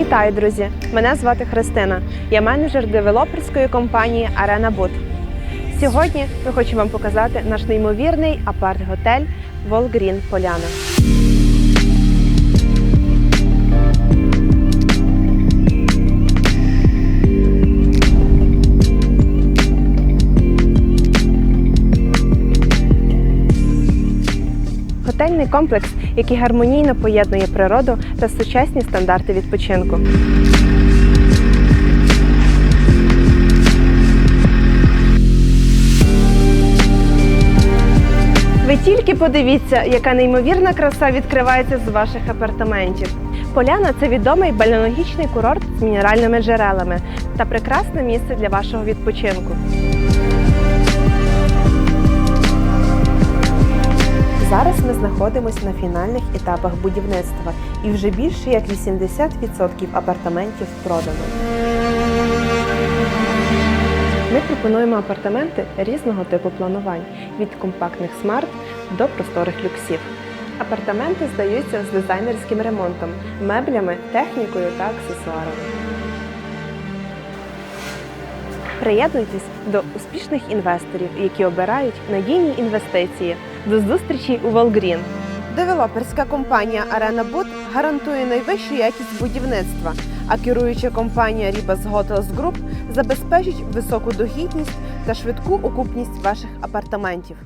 Вітаю, друзі! Мене звати Христина. Я менеджер девелоперської компанії Арена Бут. Сьогодні ми хочемо вам показати наш неймовірний апарт-готель Волгрін Поляна. Готельний комплекс, який гармонійно поєднує природу та сучасні стандарти відпочинку. Ви тільки подивіться, яка неймовірна краса відкривається з ваших апартаментів. Поляна це відомий бальнеологічний курорт з мінеральними джерелами та прекрасне місце для вашого відпочинку. Знаходимося на фінальних етапах будівництва і вже більше як 80% апартаментів продано. Ми пропонуємо апартаменти різного типу планувань від компактних смарт до просторих люксів. Апартаменти здаються з дизайнерським ремонтом, меблями, технікою та аксесуарами. Приєднуйтесь до успішних інвесторів, які обирають надійні інвестиції. До зустрічі у Волгрін. Девелоперська компанія Boot гарантує найвищу якість будівництва, а керуюча компанія Ribas Hotels Group забезпечить високу дохідність та швидку окупність ваших апартаментів.